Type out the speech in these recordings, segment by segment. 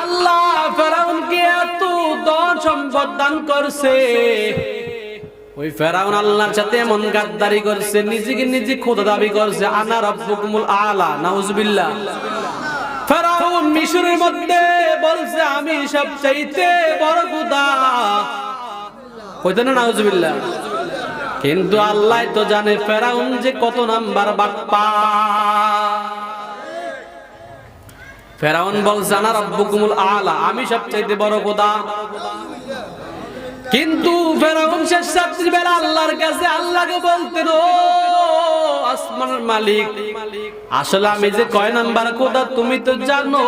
আল্লাহ ফেরাউনকে এত ধন সম্পদ দান করছে। ওই ফেরাউন আল্লাহর সাথে এমন গাদ্দারি করছে, নিজেকে নিজে খোদা দাবি করছে, আনা রব্বুকুমুল আলা, নাউজুবিল্লাহ। ফেরাউন মিশরের মধ্যে বলছে, আমি সবচাইতে বড় খোদা কইতে না নাউজুবিল্লাহ? কিন্তু আল্লাহ তো জানে ফেরাউন যে কত নাম্বার বাপ্পা। ফেরাউন বল, জানা রব্বুকুমুল আলা আমি সবচাইতে বড় খোদা কিন্তু ফেরাউন শেষ রাত্রি বেলা আল্লাহর কাছে আল্লাহকে বলতেন ও আসমানের মালিক, আসলে আমি যে কয় নাম্বার খোদা তুমি তো জানো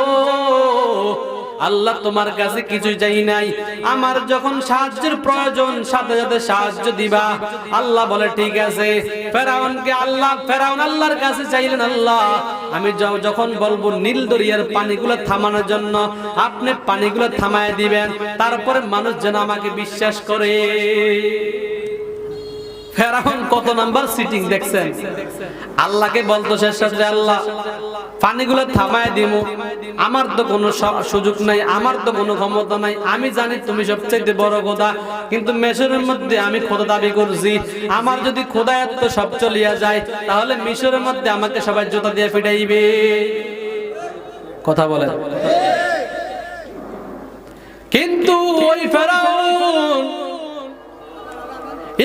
আল্লাহ তোমার কাছে কিছু চাই নাই। আমার যখন সাহায্যের প্রয়োজন, সাথে সাথে সাহায্য দিবা। আল্লাহ বলে, ঠিক আছে। ফেরাউনকে আল্লাহ, ফেরাউন আল্লাহর কাছে চাইলেন, আল্লাহ, আমি যখন বলব নীল দরিয়ার পানিগুলো থামানোর জন্য, আপনি পানিগুলো থামায় দিবেন। তারপরে মানুষ যেন আমাকে বিশ্বাস করে। ফেরাউন কত নাম্বার সিটিং দেখছেন? আল্লাহকে বলতো শেষ আল্লাহ পানিগুলো থামায় দিমু। আমার তো কোনো সুযোগ নাই, আমার তো কোনো ক্ষমতা নাই। আমি জানি তুমি সবচেয়ে বড় খোদা, কিন্তু মিশরের মধ্যে আমি খোদা দাবি করছি। আমার যদি খোদা এত সব চলিয়া যায়, তাহলে মিশরের মধ্যে আমাকে সবাই জুতা দিয়ে ফিটাইবে কথা বলেন। কিন্তু ওই ফেরাউন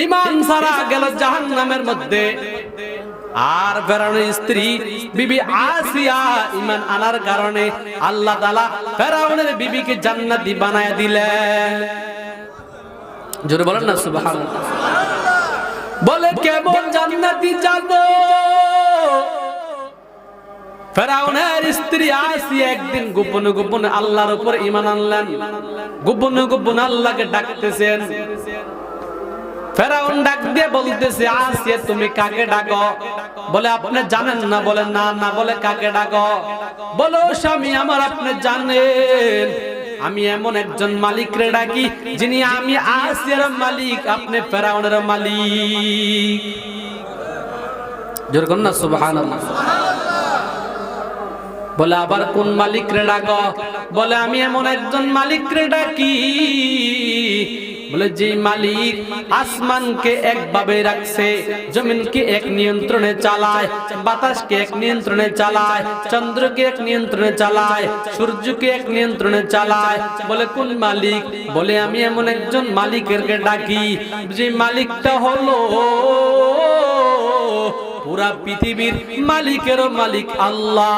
ইমান সারা গেল জাহান নামের মধ্যে। আর ফেরাউনের স্ত্রী বিবি আসিয়া ইমান আনার কারণে আল্লাহ তাআলা ফেরাউনের বিবিকে জান্নাতি বানায় দিলেন। জোরে বলেন না, সুবহানাল্লাহ। বলে, কেমন জান্নাতি জানো ফেরাউনের স্ত্রী আসিয়া একদিন গোপনে গোপনে আল্লাহর উপর ইমান আনলেন। গোপনে গোপনে আল্লাহকে ডাকতেছেন। ফেরাউন ডাক দিয়ে বলতেছে, আসিয়া তুমি কাকে ডাকো? বলে, আপনি জানেন না? বলে, না না, বলে, কাকে ডাকো? বলো, স্বামী, আমার আপনি জানেন, আমি এমন একজন মালিক রে ডাকি, যিনি আমি আসিয়ার মালিক, আপনি ফেরাউনের মালিক। জোর না, সুবহানাল্লাহ। বলে, আবার কোন মালিক রে ডাকো? বলে, আমি এমন একজন মালিক রে ডাকি বলে যে মালিক আসমানকে একভাবে রাখছে জমিনকে এক নিয়ন্ত্রণে চালায় বাতাসকে এক নিয়ন্ত্রণে চালায় চন্দ্রকে এক নিয়ন্ত্রণে চালায় সূর্যকে এক নিয়ন্ত্রণে চালায়। বলে কোন মালিক? বলে আমি এমন একজন মালিকের ডাকি যে মালিকটা হলো পুরা পৃথিবীর মালিকেরও মালিক আল্লাহ।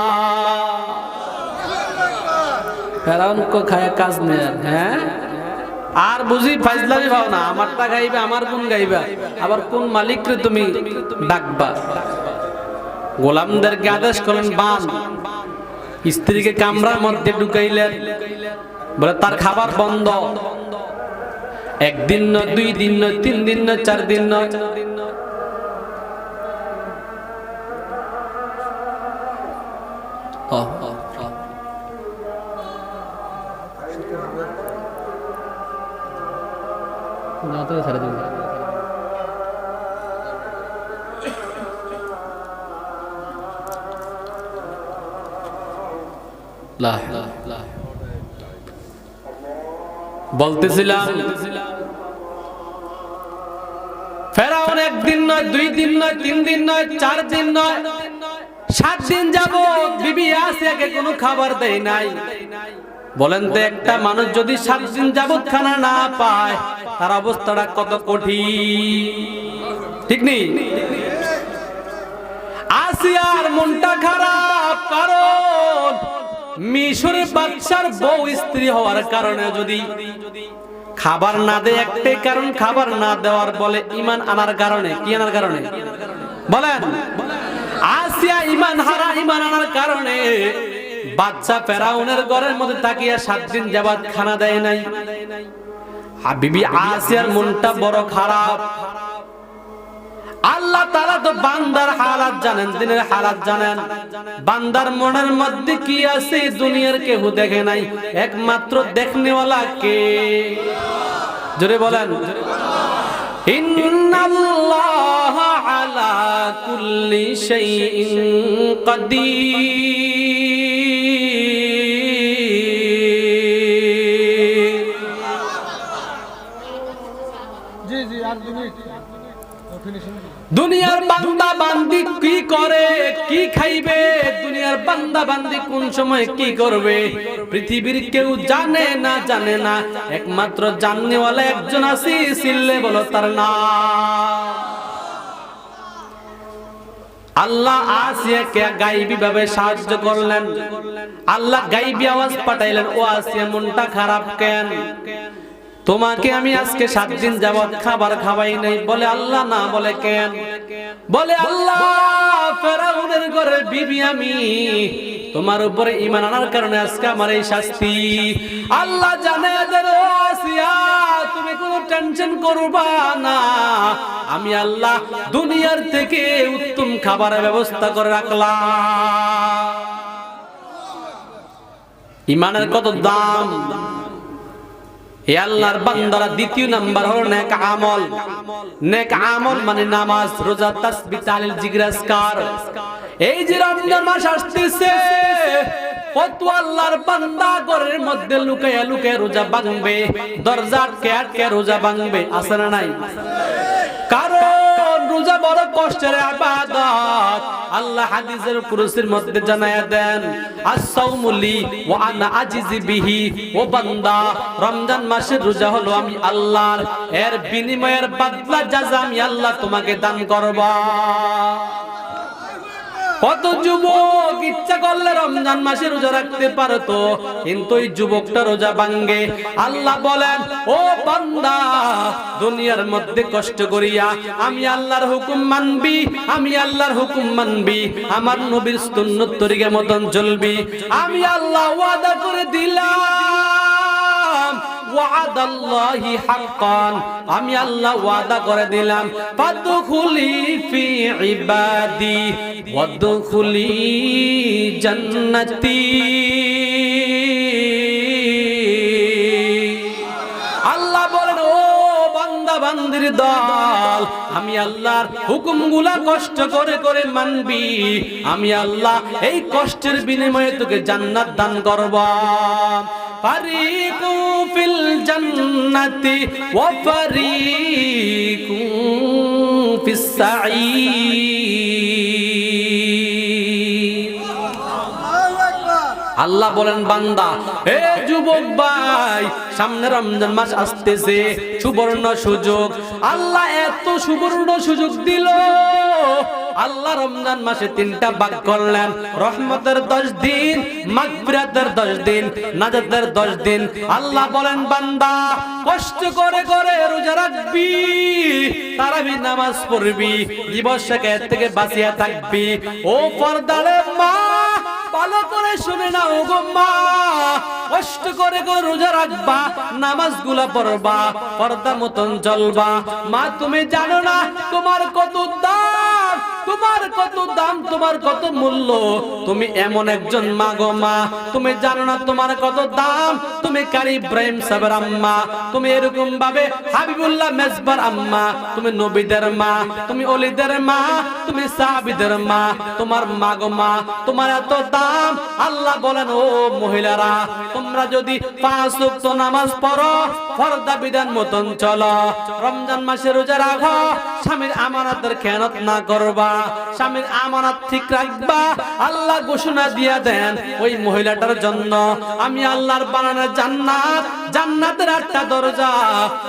ফেরাউন কো খায় কাজ আর, হ্যাঁ? আর বুঝি ফাইজলামি পাও না, আমারটা গাইবে, আমার কোন গাইবা। আবার কোন মালিকরে তুমি ডাকবা? গোলামদেরকে আদেশ করলেন, বান, স্ত্রীকে কামরার মধ্যে ঢুকাইলেন। বলে, তার খাবার বন্ধ। একদিন নয়, দুই দিন নয়, তিন দিন নয়, চার দিন নয়। তো ছেড়ে লা। বলতেছিলাম, ফেরাউন একদিন নয়, দুই দিন নয়, তিন দিন নয়, চার দিন নয়, সাত দিন যাব বিবি আসিয়াকে কোনো খাবার দেয় নাই বলেন তো একটা মানুষ যদি সাত দিন যাবত খানা না পায় তার অবস্থাটা কত কঠিন? ঠিক নেই? আসিয়ার মনটা খারাপ, কারণ মিশরের বাদশার বউ স্ত্রী হওয়ার কারণে যদি খাবার না দেয় একটাই কারণ, খাবার না দেওয়ার বলে ইমান আনার কারণে। কি আনার কারণে? বলেন। আসিয়া ইমান হারা, ইমান আনার কারণে বাচ্চা ফেরাউনের ঘরের মধ্যে তাকিয়া সাত দিন যাবাত খানা দেয় নাই। আসিয়ার মনটা বড় খারাপ। আল্লাহ তারা তো বান্দার হালাত জানেন, দিনের হালাত জানেন। বান্দার মনের মধ্যে কি আছে দুনিয়ার কেউ দেখে নাই? একমাত্র দেখনেওয়ালা কে? জোরে বলেন। আলা কুল্লি শাইইন কাদির। দুনিয়ার বান্দা বান্দি কি করে? কি খাইবে? দুনিয়ার বান্দা বান্দি কোন সময় কি করবে? পৃথিবীর কেউ জানে না জানে না। একমাত্র জাননেওয়ালা একজন আছে সিল্লে বলো তার না আল্লাহ আসিয়াকে গাইবি ভাবে সাহায্য করলেন। আল্লাহ গাইবি আওয়াজ পাঠাইলেন ও আসিয়া মনটা খারাপ কেন? তোমাকে আমি আজকে সাত দিন যাবৎ খাবার খাওয়াই নাই। বলে আল্লাহ না, বলে কেন? বলে আল্লাহ, ফেরাউনের ঘরে বিবি আমি। তোমার উপরে ইমান আনার কারণে আজকে আমার এই শাস্তি। আল্লাহ জানে তুমি কোনো টেনশন করবা না। আমি আল্লাহ দুনিয়ার থেকে উত্তম খাবারের ব্যবস্থা করে রাখলাম। ইমানের কত দাম? এ আল্লাহর বান্দারা, দ্বিতীয় নাম্বার হলো নেক আমল। নেক আমল মানে নামাজ, রোজা তাসবিহ তাহলিল জিগরাজকার এই যে রমজান মাস আসতেছে কত আল্লাহর বান্দা ঘরের মধ্যে লুকায়া লুকায়া রোজা ভাঙবে, দরজা আটকে আটকে রোজা ভাঙবে, আছে না নাই? কারণ রোজা বড় কষ্টের আবাদত। আল্লাহ হাদিসের মধ্যে দেন আস-সাওমুলি ওয়া আনা আজিজি বিহি ও বান্দা, রমজান মাসের রোজা হলো আমি আল্লাহর। এর বিনিময়ের বদলা জাযা আমি আল্লাহ তোমাকে দান করব। কত যুবক ইচ্ছা করলে রমজান মাসে রোজা রাখতে পারতো, কিন্তু ওই যুবকটা রোজা ভাঙ্গে আল্লাহ বলেন, ও বান্দা, দুনিয়ার মধ্যে কষ্ট করিয়া আমি আল্লাহর হুকুম মানবি, আমি আল্লাহর হুকুম মানবি, আমার নবীর সুন্নত মতন চলবি। আমি আল্লাহ ওয়াদা করে দিলাম। ওয়াদাল্লাহি হাক্কান। আমি আল্লাহ ওয়াদা করে দিলাম, ফাদখুলি ফি ইবাদি ওয়াদখুলি জান্নাতি। আল্লাহ বলেন, ও বান্দা, বান্দির দল, আমি আল্লাহর হুকুমগুলা কষ্ট করে করে মানবি। আমি আল্লাহ এই কষ্টের বিনিময়ে তোকে জান্নাত দান করব। ফারিকু ফিল জান্নাতি ওয়া ফারিকু ফিস আল্লাহ বলেন, বান্দা এ যুবক ভাই, সামনে রমজান মাস আসতেছে, সুবর্ণ সুযোগ। আল্লাহ এত সুবর্ণ সুযোগ দিল। আল্লাহ রমজান মাসে তিনটা ভাগ করলেন। রহমতের দশ দিন, মাগফিরাতের দশ দিন, নাজাতের দশ দিন। আল্লাহ বলেন, বান্দা, কষ্ট করে করে রোজা রাখবি, তারাবি নামাজ পড়বি দিবস শেখের থেকে বাঁচিয়া থাকবি। ও পর্দারে মা, ভালো করে শুনে না ও গো মা, কষ্ট করে করে রোজা রাখবা নামাজগুলা পড়বা, পর্দা মতন চলবা। মা, তুমি জানো না তোমার কত তোমার কত দাম, তোমার কত মূল্য? তুমি এমন একজন মা গো মা। তুমি জানো না তোমার কত দাম? তুমি কারি ইব্রাহিম সাহেবের আম্মা। তুমি এরকম ভাবে হাবিবুল্লাহ মেজবার আম্মা। তুমি নবীদের মা, তুমি অলিদের মা, তুমি সাহাবিদের মা। তোমার মা গো মা, তোমার এত দাম? আল্লাহ বলেন, ও মহিলারা, তোমরা যদি পাঁচ নামাজ পড়ো ফরদা বিধান মতন চলো। রমজান মাসে রোজা রাখো, স্বামীর আমানতের খেয়ানত না করবা, স্বামীর আমানত ঠিক রাখবা, আল্লাহ ঘোষণা দিয়া দেন ওই মহিলাটার জন্য। আমি আল্লাহর বানানো জান্নাত, জান্নাতের আটটা দরজা,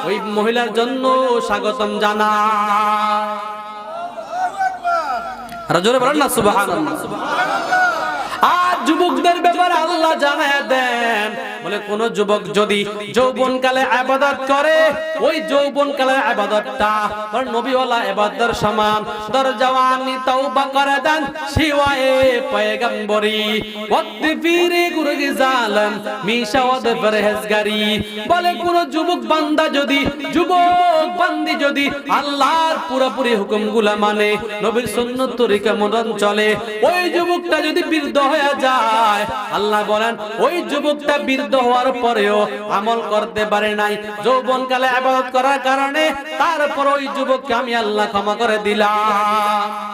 ওই মহিলার জন্য স্বাগতম জানা আর জোরে বলেন না, সুবহানাল্লাহ। আর যুবকদের ব্যাপারে আল্লাহ জানায় দেন। বলে কোন যুবক যদি যৌবন কালে আবাদত করে, ওই যৌবন কালে আবাদতটা ওর নবীওয়ালা ইবাদতের সমান। দর জওয়ানি তওবা করে দেন শিওয়ায়ে পয়গম্বরি। ওয়াক্ত ফিরে গুরগি জালাম, মিশা ওয়াদ পরহেজগারি বলে কোন যুবক বান্দা যদি, যুবক বান্দি যদি আল্লাহর পুরোপুরি হুকুমগুলা মানে নবীর সুন্নত তরিকা মতন চলে, ওই যুবকটা যদি বৃদ্ধ হয়ে যায়, আল্লাহ বলেন, ওই যুবকটা বৃদ্ধ হওয়ার পরেও আমল করতে পারে নাই। যৌবন কালে আবাদত করার কারণে তারপর ওই যুবককে আমি আল্লাহ ক্ষমা করে দিলাম।